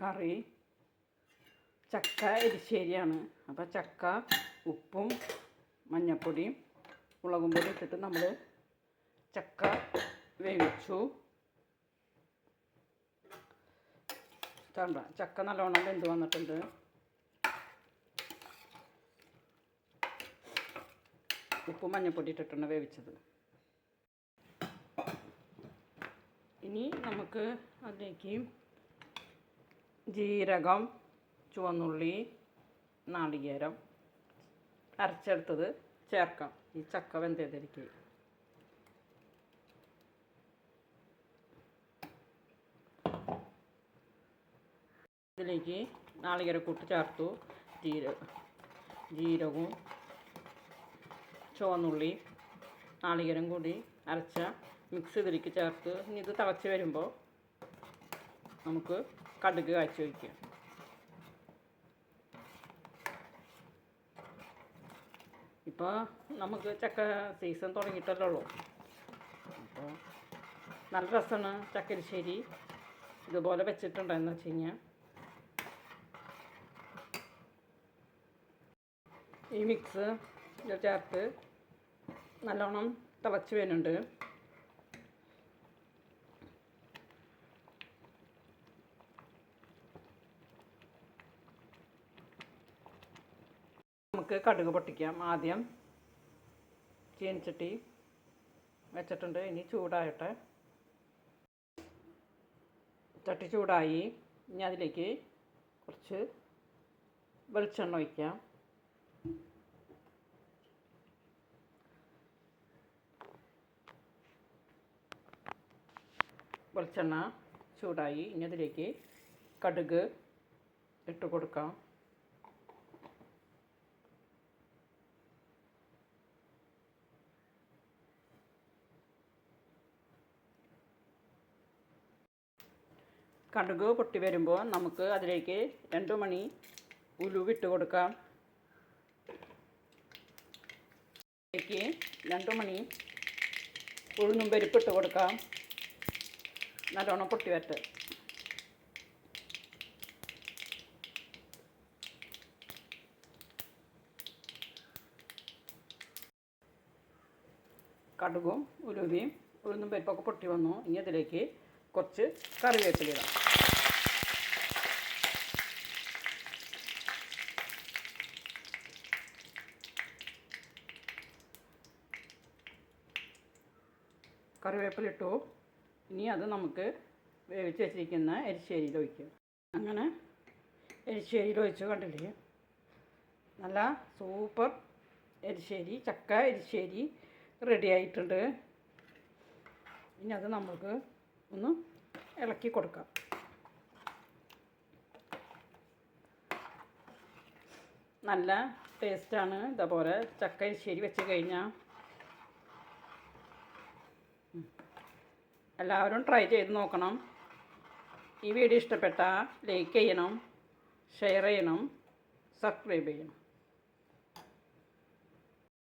കറി. ചക്ക എരിശ്ശേരിയാണ്. അപ്പോൾ ചക്ക ഉപ്പും മഞ്ഞൾപ്പൊടിയും മുളകും പൊടി ഇട്ടിട്ട് നമ്മൾ ചക്ക വേവിച്ചു. കണ്ട ചക്ക നല്ലോണം വെന്ത് വന്നിട്ടുണ്ട്. ഉപ്പും മഞ്ഞൾപ്പൊടി ഇട്ടിട്ടാണ് വേവിച്ചത്. ഇനി നമുക്ക് അതിലേക്ക് ജീരകം ചുവന്നുള്ളി നാളികേരം അരച്ചെടുത്തത് ചേർക്കാം. ഈ ചക്ക വെന്തതിലേക്ക് ഇതിലേക്ക് നാളികേരക്കൂട്ട് ചേർത്തു. ജീര ജീരകവും ചുവന്നുള്ളി നാളികേരം കൂടി അരച്ച മിക്സ് ഇതിലേക്ക് ചേർത്ത്. ഇനി ഇത് തിളച്ച് വരുമ്പോൾ നമുക്ക് കടുക് കാച്ചി വയ്ക്കുക ഇപ്പോൾ നമുക്ക് ചക്ക സീസൺ തുടങ്ങിയിട്ടല്ലേ ഉള്ളൂ. അപ്പോൾ നല്ല രസമാണ് ചക്കരിശ്ശേരി. ഇതുപോലെ വെച്ചിട്ടുണ്ടെന്ന് വെച്ച് കഴിഞ്ഞാൽ ഈ മിക്സ് ചേർത്ത് നല്ലോണം തിളച്ച് വരുന്നുണ്ട്. നമുക്ക് കടുക് പൊട്ടിക്കാം ആദ്യം. ചീനിച്ചട്ടി വെച്ചിട്ടുണ്ട്. ഇനി ചൂടായട്ടെ ചട്ടി ചൂടായി. ഇനി അതിലേക്ക് കുറച്ച് വെളിച്ചെണ്ണ ഒഴിക്കാം. വെളിച്ചെണ്ണ ചൂടായി. ഇനി അതിലേക്ക് കടുക് ഇട്ട് കൊടുക്കാം. കടുക് പൊട്ടി വരുമ്പോൾ നമുക്ക് അതിലേക്ക് രണ്ട് മണി ഉലുവിട്ട് കൊടുക്കാം. അതിലേക്ക് രണ്ട് മണി ഉഴുന്നും പരിപ്പിട്ട് കൊടുക്കാം. നല്ലോണം പൊട്ടി വരട്ടെ. കടുകും ഉലുവയും ഉഴുന്നും പരിപ്പൊക്കെ പൊട്ടി വന്നു. ഇനി അതിലേക്ക് കുറച്ച് കറിവേപ്പില ഇടാം. കറിവേപ്പില ഇട്ടു. ഇനി അത് നമുക്ക് വേവിച്ച് വെച്ചിരിക്കുന്ന എരിശ്ശേരിയിൽ ഒഴിക്കും. അങ്ങനെ എരിശ്ശേരിയിൽ ഒഴിച്ച് കണ്ടില്ലേ? നല്ല സൂപ്പർ എരിശ്ശേരി ചക്ക എരിശ്ശേരി റെഡി ആയിട്ടുണ്ട്. ഇനി അത് നമുക്ക് ഒന്ന് ഇളക്കി കൊടുക്കാം. നല്ല ടേസ്റ്റാണ് ഇതേപോലെ. ചക്ക ശരി വെച്ച് കഴിഞ്ഞാൽ എല്ലാവരും ട്രൈ ചെയ്ത് നോക്കണം. ഈ വീഡിയോ ഇഷ്ടപ്പെട്ടാൽ ലൈക്ക് ചെയ്യണം ഷെയർ ചെയ്യണം സബ്സ്ക്രൈബ് ചെയ്യണം.